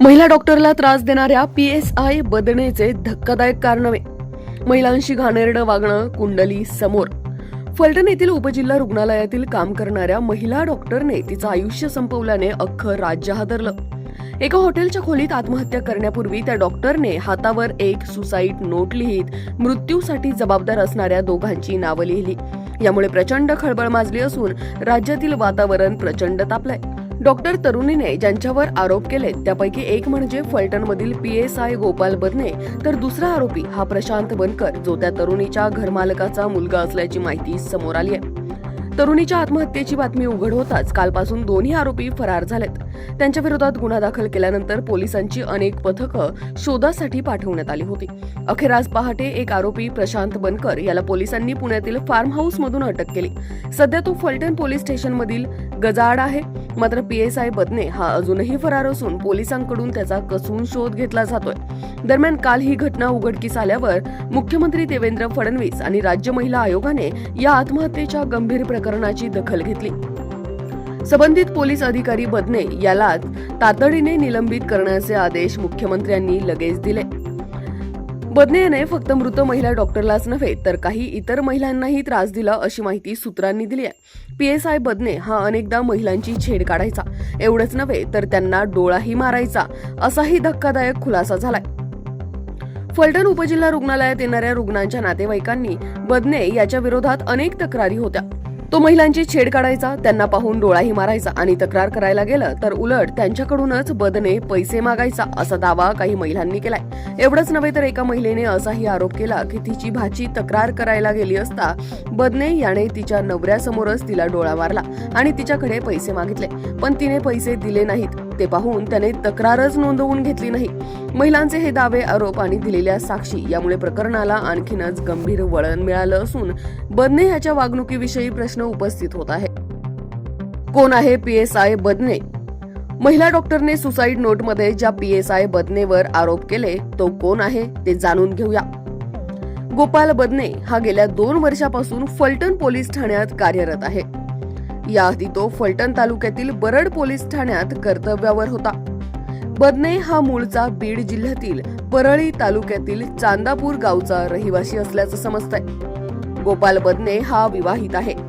महिला डॉक्टरला त्रास देणाऱ्या पी एस आय बदणेचे धक्कादायक कारनामे महिलांशी घाणेरडं वागणं कुंडली समोर. फलटण येथील उपजिल्हा रुग्णालयातील काम करणाऱ्या महिला डॉक्टरने तिचं आयुष्य संपवल्याने अख्खं राज्य हादरलं. एका हॉटेलच्या खोलीत आत्महत्या करण्यापूर्वी त्या डॉक्टरने हातावर एक सुसाईड नोट लिहित मृत्यूसाठी जबाबदार असणाऱ्या दोघांची नावं लिहिली. यामुळे प्रचंड खळबळ माजली असून राज्यातील वातावरण प्रचंड तापलंय. डॉक्टर तरुणीने ज्यांच्यावर आरोप केले त्यापैकी एक म्हणजे फलटणमधील P S I Gopal Badane तर दुसरा आरोपी हा प्रशांत बनकर जो त्या तरुणीच्या घरमालकाचा मुलगा असल्याची माहिती समोर आली आहे. तरुणीच्या आत्महत्येची बातमी उघड होताच कालपासून दोन्ही आरोपी फरार झालेत. त्यांच्या विरोधात गुन्हा दाखल केल्यानंतर पोलिसांची अनेक पथकं शोधासाठी पाठवण्यात आली होती. अखेर आज पहाटे एक आरोपी प्रशांत बनकर याला पोलिसांनी पुण्यातील फार्म हाऊस मधून अटक केली. सध्या तो फलटण पोलीस स्टेशन मधील गजाआड आहे. मात्र पी एस आय बदने हा अजूनही फरार असून पोलिसांकडून त्याचा कसून शोध घेतला जातोय. दरम्यान काल ही घटना उघडकीस आल्यावर मुख्यमंत्री देवेंद्र फडणवीस आणि राज्य महिला आयोगाने या आत्महत्येच्या गंभीर प्रकरणाची दखल घेतली. संबंधित पोलीस अधिकारी बदने याला तातडीने निलंबित करण्याचे आदेश मुख्यमंत्र्यांनी लगेच दिले. बदने याने फक्त मृत महिला डॉक्टरलाच नव्हे तर काही इतर महिलांनाही त्रास दिला अशी माहिती सूत्रांनी दिली आहे. पी एस आय बदने हा अनेकदा महिलांची छेड काढायचा. एवढंच नव्हे तर त्यांना डोळाही मारायचा. असाही धक्कादायक खुलासा झालाय. फलटण उपजिल्हा रुग्णालयात येणाऱ्या रुग्णांच्या नातेवाईकांनी बदने याच्या विरोधात अनेक तक्रारी होत्या. तो महिलांची छेड काढायचा त्यांना पाहून डोळाही मारायचा आणि तक्रार करायला गेलं तर उलट त्यांच्याकडूनच बदने पैसे मागायचा असा दावा काही महिलांनी केलाय. एवढंच नव्हे तर एका महिलेने असाही आरोप केला की तिची भाची तक्रार करायला गेली असता बदने याने तिच्या नवऱ्यासमोरच तिला डोळा मारला आणि तिच्याकडे पैसे मागितले पण तिने पैसे दिले नाहीत. ते पाहून त्याने तक्रारच नोंदवून घेतली नाही. महिलांचे हे दावे आरोप आणि दिलेल्या साक्षी यामुळे प्रकरणाला आणखीनच गंभीर वळण मिळालं असून बदने याच्या वागणुकीविषयी प्रश्न उपस्थित होत आहे कोण आहे पीएसआय बदने? महिला डॉक्टरने सुसाईड नोटमध्ये ज्या पीएसआय बदनेवर आरोप केले तो कोण आहे ते जाणून घेऊया. गोपाल बदने हा गेल्या दोन वर्षापासून फलटण पोलीस ठाण्यात कार्यरत आहे. याआधी तो फलटण तालुक्यातील बरड पोलीस ठाण्यात कर्तव्यावर होता. बदने हा मूळचा बीड जिल्ह्यातील परळी तालुक्यातील चांदापूर गावचा रहिवासी असल्याचं समजतंय. गोपाल बदने हा विवाहित आहे.